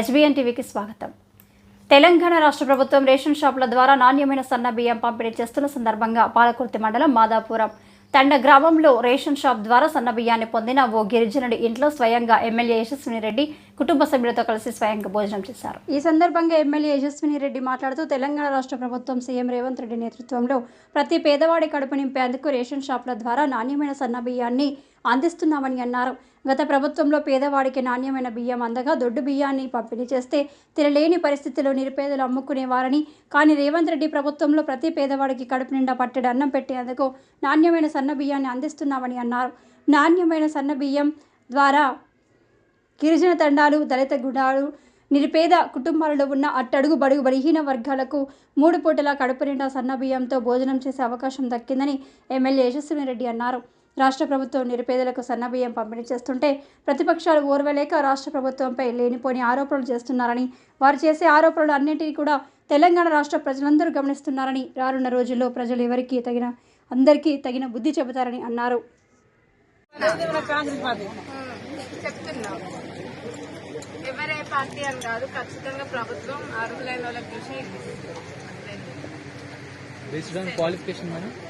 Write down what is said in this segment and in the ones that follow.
HBN టీవీకి స్వాగతం. తెలంగాణ రాష్ట్ర ప్రభుత్వం రేషన్ షాపుల ద్వారా నాణ్యమైన సన్న బియ్యం పంపిణీ చేస్తున్న సందర్భంగా పాలకుర్తి మండలం మాదాపురం తండ గ్రామంలో రేషన్ షాప్ ద్వారా సన్న బియ్యాన్ని పొందిన ఓ గిరిజనుడి ఇంట్లో స్వయంగా ఎమ్మెల్యే యశస్విని రెడ్డి కుటుంబ సభ్యులతో కలిసి స్వయంగా భోజనం చేశారు. ఈ సందర్భంగా ఎమ్మెల్యే యశస్విని రెడ్డి మాట్లాడుతూ తెలంగాణ రాష్ట్ర ప్రభుత్వం సీఎం రేవంత్ రెడ్డి నేతృత్వంలో ప్రతి పేదవాడి కడుపు నింపేందుకు రేషన్ షాపుల ద్వారా నాణ్యమైన సన్న బియ్యాన్ని అందిస్తున్నామని అన్నారు. గత ప్రభుత్వంలో పేదవాడికి నాణ్యమైన బియ్యం అందగా దొడ్డు బియ్యాన్ని పంపిణీ చేస్తే తినలేని పరిస్థితిలో నిరుపేదలు అమ్ముకునేవారని కానీ రేవంత్ రెడ్డి ప్రభుత్వంలో ప్రతి పేదవాడికి కడుపు నిండా పట్టెడు అన్నం పెట్టేందుకు నాణ్యమైన సన్న బియ్యాన్ని అందిస్తున్నామని అన్నారు. నాణ్యమైన సన్న బియ్యం ద్వారా గిరిజన తండాలు దళిత గుడాలు నిరుపేద కుటుంబాలలో ఉన్న అట్టడుగు బడుగు బలహీన వర్గాలకు మూడు పూటల కడుపు నిండా సన్న బియ్యంతో భోజనం చేసే అవకాశం దక్కిందని ఎమ్మెల్యే యశస్విని రెడ్డి అన్నారు. రాష్ట్ర ప్రభుత్వం నిరుపేదలకు సన్న బియ్యం పంపిణీ చేస్తుంటే ప్రతిపక్షాలు ఓర్వలేక రాష్ట్ర ప్రభుత్వంపై లేనిపోని ఆరోపణలు చేస్తున్నారని వారు చేసే ఆరోపణలు అన్నింటినీ కూడా తెలంగాణ రాష్ట్ర ప్రజలందరూ గమనిస్తున్నారని రానున్న రోజుల్లో ప్రజలు ఎవరికి తగిన అందరికీ తగిన బుద్ధి చెబుతారని అన్నారు ఎవరే పార్టీ అని కాదు ఖచ్చితంగా ప్రభుత్వం అర్హులైన వాళ్ళకి చూసి అంతే. based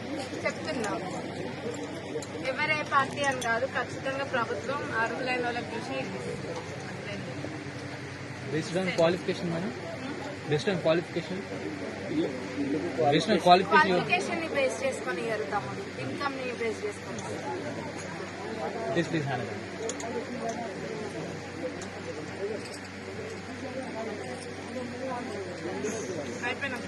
చెప్తున్నా ఎవరే పార్టీ అని కాదు ఖచ్చితంగా ప్రభుత్వం అర్హులైన వాళ్ళకి చూసి madam based on qualification based on qualification you- క్వాలిఫికేషన్ని బేస్ చేసుకొని ఇయ్యరు తమ్ముడు ఇన్కమ్ని బేస్ చేసుకొని అయిపోయినాక